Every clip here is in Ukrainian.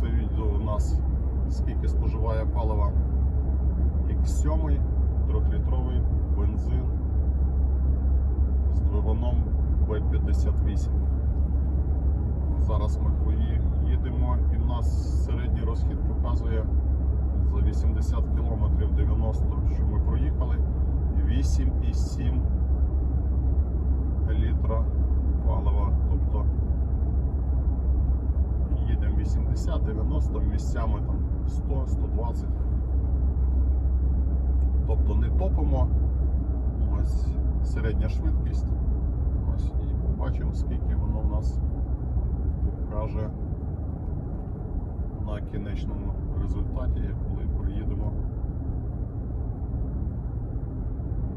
це відео у нас скільки споживає палива X7, 3-літровий бензин з двигуном B58. Зараз ми їдемо і в нас середній розхід показує за 80 км 90, що ми проїхали 8,7 літра 80-90 місцями там 100-120. Тобто не топимо. Ось середня швидкість. Ось І побачимо, скільки воно в нас покаже на кінечному результаті, коли приїдемо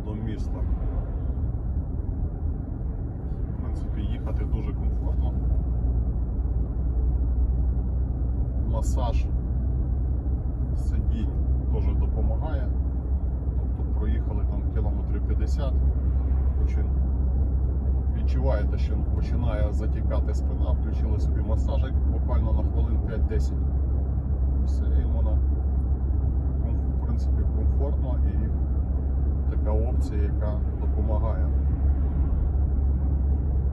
до міста. В принципі, їхати дуже комфортно. Масаж сидінь теж допомагає. Тобто проїхали там кілометрів 50, відчуваєте, що починає затікати спина, включили собі масажик буквально на хвилин 5-10. Все, і воно в принципі комфортно і така опція, яка допомагає.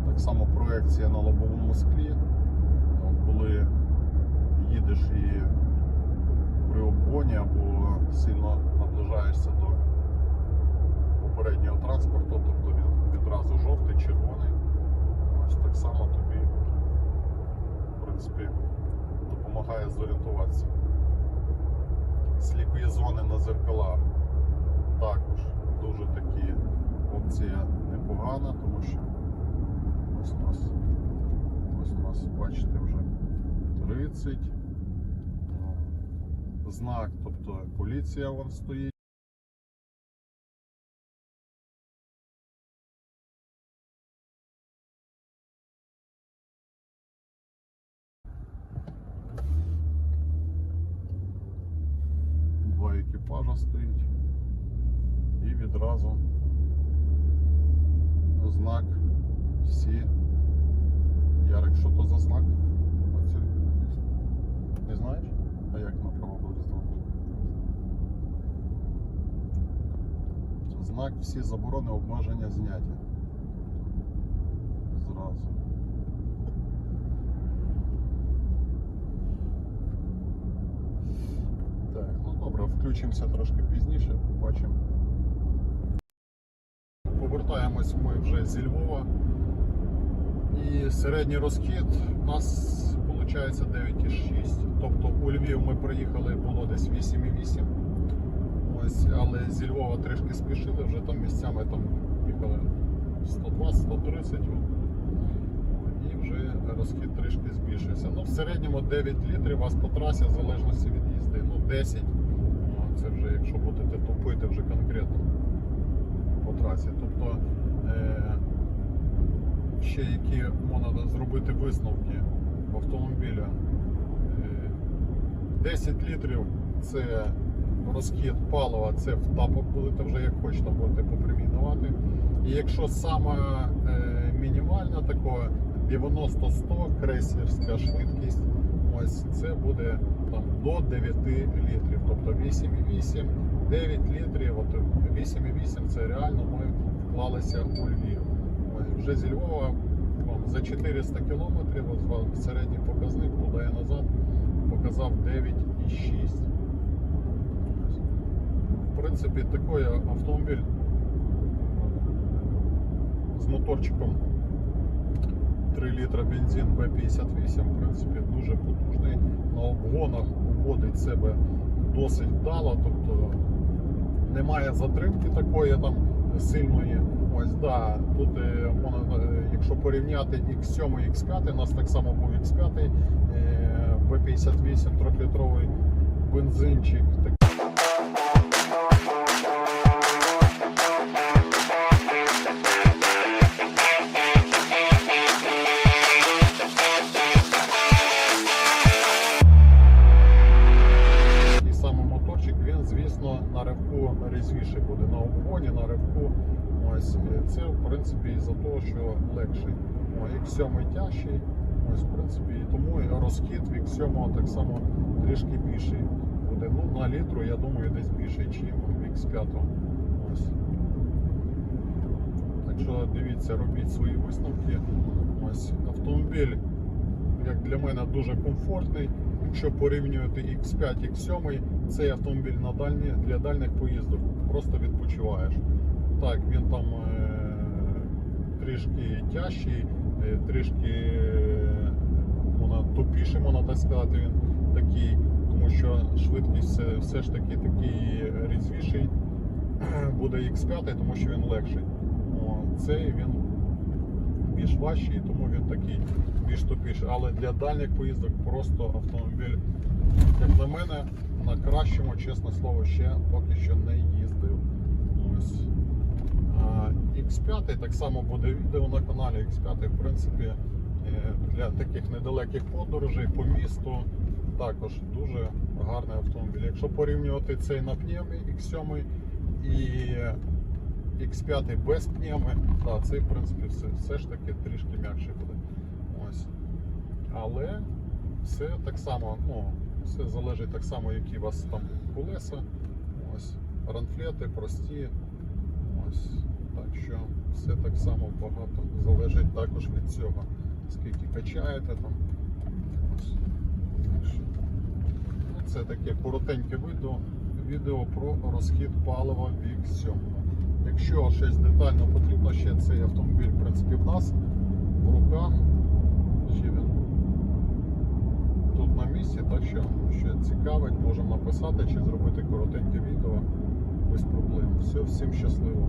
Так само проекція на лобовому склі, коли їдеш і при обгоні або сильно наближаєшся до попереднього транспорту, тобто він відразу жовтий, червоний. Ось так само тобі, в принципі, допомагає зорієнтуватися. Сліпі зони на зеркалах також дуже такі опція непогана, тому що ось у нас, ось у нас, бачите, вже 30. Знак, тобто поліція вон стоїть. Два екіпажа стоїть. І відразу знак всі. Ярик, що то за знак? Не знаєш? А як направо буде знати? Знак всі заборони обмеження зняті. Зразу. Так, ну добре, включимося трошки пізніше, побачимо. Повертаємось ми вже зі Львова. І середній розхід у нас виходить 9,6. Тобто у Львів ми приїхали, було десь 8,8. Ось, але зі Львова трішки спішили, вже там місцями там їхали 120-130. І вже розхід трішки збільшився. Ну, в середньому 9 літрів у вас по трасі, в залежності від їзди. Ну, 10. Ну, це вже якщо будете топити вже конкретно по трасі. Тобто е- ще які можна зробити висновки автомобіля. Е, 10 літрів це розхід палива, це в тапок будете вже як хочете будете попримінувати. І якщо саме е, мінімальна така 90-100 крейсерська швидкість, ось це буде там до 9 літрів. Тобто 8,8, 9 літрів, от 8,8 це реально ми вклалися у Львів. Вже зі Львова вам за 400 кілометрів середній показник туди і назад показав 9,6. В принципі, такий автомобіль з моторчиком 3 літра бензин B58, в принципі, дуже потужний. На обгонах вводить себе досить вдало, тобто немає затримки такої там сильної. Ось да, тут е, е, якщо порівняти X7 і X5, у нас так само був X5, е, B58 3-літровий бензинчик. Обгоні. Ось е, це в принципі із-за того, що легший. О, X7 тяжчий, Ось, в принципі, і тому і розхід вік 7 так само трішки більший буде. Ну, на літру, я думаю, десь більший, ніж вік з 5. Ось. Так що дивіться, робіть свої висновки. Ось автомобіль, як для мене, дуже комфортний. Якщо порівнювати X5, X7, цей автомобіль на дальні, для дальніх поїздок просто відпочиваєш. Так, він там е, трішки тяжчий, е, трішки е, тупіший, можна так сказати, він такий, тому що швидкість все ж таки такий різвіший буде X5, тому що він легший. О, цей він більш важчий, тому він такий більш тупіший. Але для дальніх поїздок просто автомобіль, як на мене, на кращому, чесне слово, ще поки що не їздив. Ось. А, X5 так само буде відео на каналі X5, в принципі, е, для таких недалеких подорожей по місту також дуже гарний автомобіль. Якщо порівнювати цей на пневмі X7 і X5 без пневми, да, цей в принципі все, все ж таки трішки м'якший буде. Ось. Але все так само, ну, все залежить так само, які у вас там колеса. Ось. Ранфлети прості. Ось. Так що все так само багато залежить також від цього. Скільки качаєте там. Ну, це таке коротеньке відео, відео про розхід палива вік 7. Якщо щось детально потрібно, ще цей автомобіль в принципі в нас в руках. Ще він тут на місці, так що що цікавить, можемо написати чи зробити коротеньке відео без проблем. Все, всім щасливо.